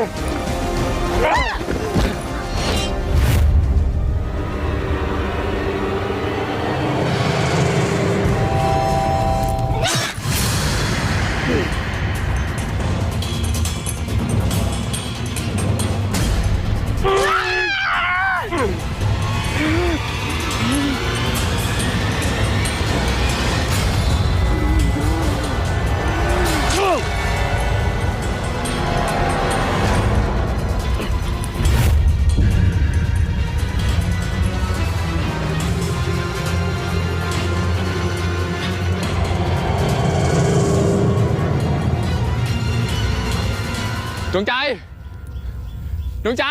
Oh! ดวงใจ ดวงใจ